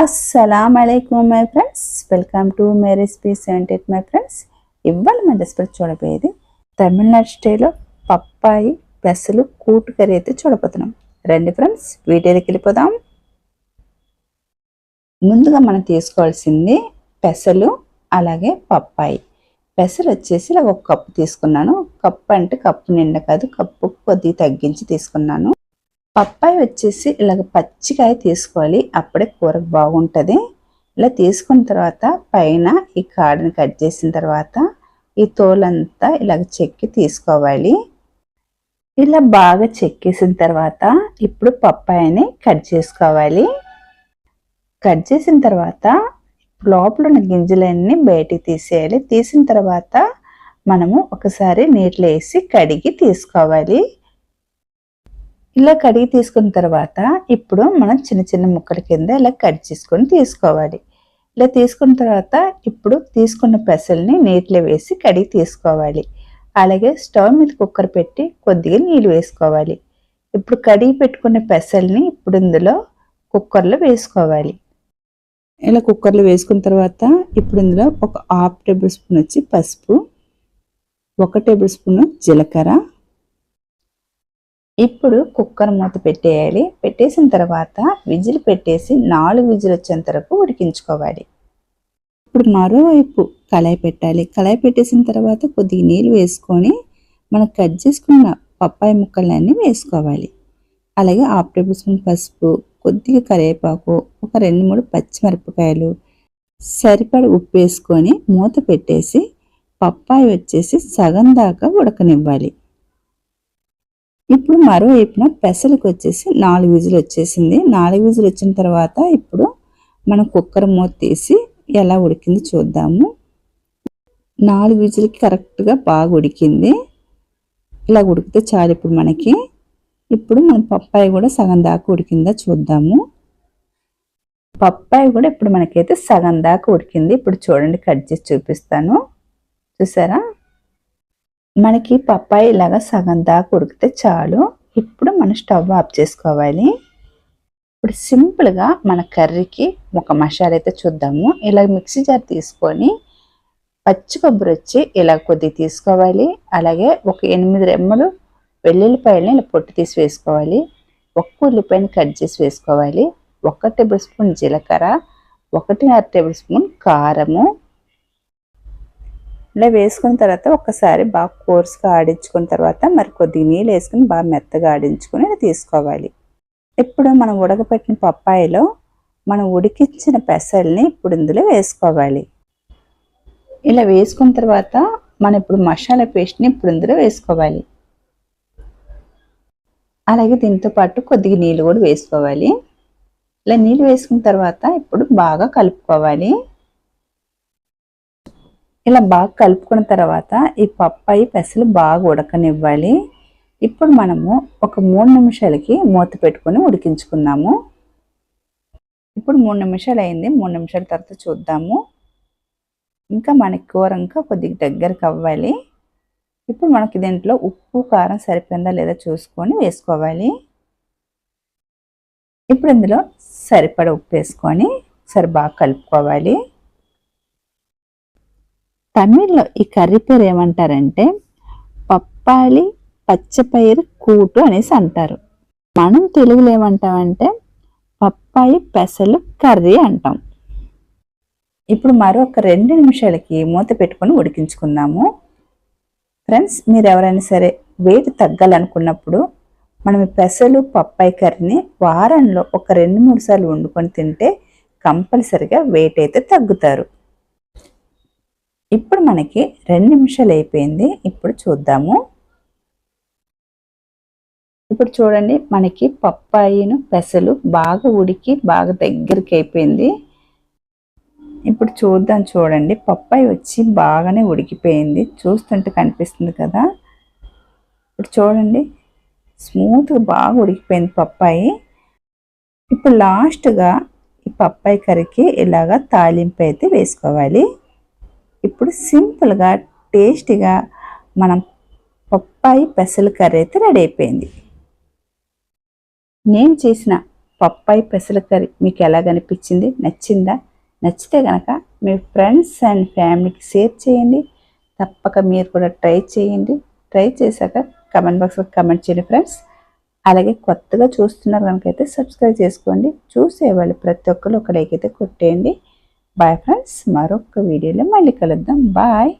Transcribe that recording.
అస్సలం అయికం my friends welcome to my recipe seventy eight my friends ఇవాళ మన రెసిపీ చూడబోయేది తమిళనాడు స్టైల్లో పప్పాయి పెసలు కూటు కర్రీ అయితే చూడబోతున్నాం. రండి ఫ్రెండ్స్ వీడియోకి వెళ్ళిపోదాం. ముందుగా మనం తీసుకోవాల్సింది పెసలు అలాగే పప్పాయి. పెసలు వచ్చేసి ఇలా ఒక కప్పు తీసుకున్నాను. కప్పు అంటే కప్పు నిండా కాదు కప్పు కొద్దిగా తగ్గించి తీసుకున్నాను. పప్పాయి వచ్చేసి ఇలాగ పచ్చికాయ తీసుకోవాలి. అప్పుడే కూర బాగుంటుంది. ఇలా తీసుకున్న తర్వాత పైన ఈ కాడని కట్ చేసిన తర్వాత ఈ తోలంతా ఇలాగ చెక్కి తీసుకోవాలి. ఇలా బాగా చెక్కేసిన తర్వాత ఇప్పుడు పప్పాయని కట్ చేసుకోవాలి. కట్ చేసిన తర్వాత లోపల ఉన్న గింజలన్నీ బయటికి తీసేయాలి. తీసిన తర్వాత మనము ఒకసారి నీటిలో వేసి కడిగి తీసుకోవాలి. ఇలా కడిగి తీసుకున్న తర్వాత ఇప్పుడు మనం చిన్న చిన్న ముక్కల కింద ఇలా కట్ చేసుకొని తీసుకోవాలి. ఇలా తీసుకున్న తర్వాత ఇప్పుడు తీసుకున్న పెసల్ని నీటిలో వేసి కడిగి తీసుకోవాలి. అలాగే స్టవ్ మీద కుక్కర్ పెట్టి కొద్దిగా నీళ్ళు వేసుకోవాలి. ఇప్పుడు కడిగి పెట్టుకున్న పెసల్ని ఇప్పుడు ఇందులో కుక్కర్లో వేసుకోవాలి. ఇలా కుక్కర్లో వేసుకున్న తర్వాత ఇప్పుడు ఇందులో ఒక హాఫ్ టేబుల్ స్పూన్ వచ్చి పసుపు ఒక టేబుల్ స్పూన్ జీలకర్ర ఇప్పుడు కుక్కర్ మూత పెట్టేయాలి. పెట్టేసిన తర్వాత విజిల్ పెట్టేసి నాలుగు విజిల్ వచ్చేంత వరకు ఉడికించుకోవాలి. ఇప్పుడు మరోవైపు కళాయి పెట్టాలి. కళాయి పెట్టేసిన తర్వాత కొద్దిగా నీళ్ళు వేసుకొని మనం కట్ చేసుకున్న పప్పాయి ముక్కలన్నీ వేసుకోవాలి. అలాగే హాఫ్ టేబుల్ స్పూన్ పసుపు కొద్దిగా కరివేపాకు ఒక రెండు మూడు పచ్చిమిరపకాయలు సరిపడ ఉప్పు వేసుకొని మూత పెట్టేసి పప్పాయి వచ్చేసి సగం దాకా ఉడకనివ్వాలి. ఇప్పుడు మరోవైపున పెసలకు వచ్చేసి నాలుగు విజులు వచ్చేసింది. నాలుగు విజులు వచ్చిన తర్వాత ఇప్పుడు మనం కుక్కర్ మూత తీసి ఎలా ఉడికింది చూద్దాము. నాలుగు విజులకి కరెక్ట్గా బాగా ఉడికింది. ఇలా ఉడికితే చాలు ఇప్పుడు మనకి. ఇప్పుడు మన పప్పాయి కూడా సగం దాకా ఉడికిందా చూద్దాము. పప్పాయి కూడా ఇప్పుడు మనకైతే సగం దాకా ఉడికింది. ఇప్పుడు చూడండి కట్ చేసి చూపిస్తాను. చూసారా? మనకి పప్పాయి ఇలాగా సగం దాకా ఉడికితే చాలు. ఇప్పుడు మనం స్టవ్ ఆఫ్ చేసుకోవాలి. ఇప్పుడు సింపుల్గా మన కర్రీకి ఒక మసాలా అయితే చూద్దాము. ఇలా మిక్సీ జార్ తీసుకొని పచ్చి కొబ్బరి వచ్చి ఇలా కొద్దిగా తీసుకోవాలి. అలాగే ఒక ఎనిమిది రెమ్మలు వెల్లుల్లిపాయలని ఇలా పొట్టు తీసి వేసుకోవాలి. ఒక్క ఉల్లిపాయని కట్ చేసి వేసుకోవాలి. ఒక టేబుల్ స్పూన్ జీలకర్ర ఒకటిన్నర టేబుల్ స్పూన్ కారము ఇలా వేసుకున్న తర్వాత ఒక్కసారి బాగా కోర్స్గా ఆడించుకున్న తర్వాత మరి కొద్దిగా నీళ్ళు వేసుకుని బాగా మెత్తగా ఆడించుకొని ఇలా తీసుకోవాలి. ఇప్పుడు మనం ఉడకపెట్టిన పప్పాయిలో మనం ఉడికించిన పెసల్ని ఇప్పుడు ఇందులో వేసుకోవాలి. ఇలా వేసుకున్న తర్వాత మనం ఇప్పుడు మసాలా పేస్ట్ని ఇప్పుడు ఇందులో వేసుకోవాలి. అలాగే దీంతో పాటు కొద్దిగా నీళ్ళు కూడా వేసుకోవాలి. ఇలా నీళ్ళు వేసుకున్న తర్వాత ఇప్పుడు బాగా కలుపుకోవాలి. ఇలా బాగా కలుపుకున్న తర్వాత ఈ పప్పాయి పెసలు బాగా ఉడకనివ్వాలి. ఇప్పుడు మనము ఒక మూడు నిమిషాలకి మూత పెట్టుకొని ఉడికించుకుందాము. ఇప్పుడు మూడు నిమిషాలు అయింది. మూడు నిమిషాల తర్వాత చూద్దాము. ఇంకా మనకి కూర ఇంకా కొద్దిగా దగ్గరకు అవ్వాలి. ఇప్పుడు మనకి దీంట్లో ఉప్పు కారం సరిపోయిందా లేదా చూసుకొని వేసుకోవాలి. ఇప్పుడు ఇందులో సరిపడ ఉప్పు వేసుకొని సరి బాగా కలుపుకోవాలి. తమిళ్ళో ఈ కర్రీ పేరు ఏమంటారంటే పప్పాలి పచ్చపైరు కూటు అనేసి అంటారు. మనం తెలుగులో ఏమంటామంటే పప్పాయి పెసలు కర్రీ అంటాం. ఇప్పుడు మరొక రెండు నిమిషాలకి మూత పెట్టుకొని ఉడికించుకుందాము. ఫ్రెండ్స్ మీరు ఎవరైనా సరే వెయిట్ తగ్గాలనుకున్నప్పుడు మనం పెసలు పప్పాయి కర్రీని వారంలో ఒక రెండు మూడు సార్లు వండుకొని తింటే కంపల్సరిగా వెయిట్ అయితే తగ్గుతారు. ఇప్పుడు మనకి రెండు నిమిషాలు అయిపోయింది. ఇప్పుడు చూద్దాము. ఇప్పుడు చూడండి మనకి పప్పాయిను పెసలు బాగా ఉడికి బాగా దగ్గరికి అయిపోయింది. ఇప్పుడు చూద్దాం చూడండి పప్పాయి వచ్చి బాగానే ఉడికిపోయింది. చూస్తుంటే కనిపిస్తుంది కదా. ఇప్పుడు చూడండి స్మూత్గా బాగా ఉడికిపోయింది పప్పాయి. ఇప్పుడు లాస్ట్గా ఈ పప్పాయి కర్రీకి ఇలాగా తాలింపు అయితే వేసుకోవాలి. ఇప్పుడు సింపుల్గా టేస్టీగా మనం పప్పాయి పెసలు కర్రీ అయితే రెడీ అయిపోయింది. నేను చేసిన పప్పాయి పెసల కర్రీ మీకు ఎలా అనిపించింది నచ్చిందా? నచ్చితే కనుక మీ ఫ్రెండ్స్ అండ్ ఫ్యామిలీకి షేర్ చేయండి. తప్పక మీరు కూడా ట్రై చేయండి. ట్రై చేశాక కమెంట్ బాక్స్లో కమెంట్ చేయండి ఫ్రెండ్స్. అలాగే కొత్తగా చూస్తున్నారు కనుక అయితే సబ్స్క్రైబ్ చేసుకోండి. చూసేవాళ్ళు ప్రతి ఒక్కరు ఒక లైక్ అయితే కొట్టేయండి. బాయ్ ఫ్రెండ్స్ మరొక వీడియోలో మళ్ళీ కలుద్దాం. బాయ్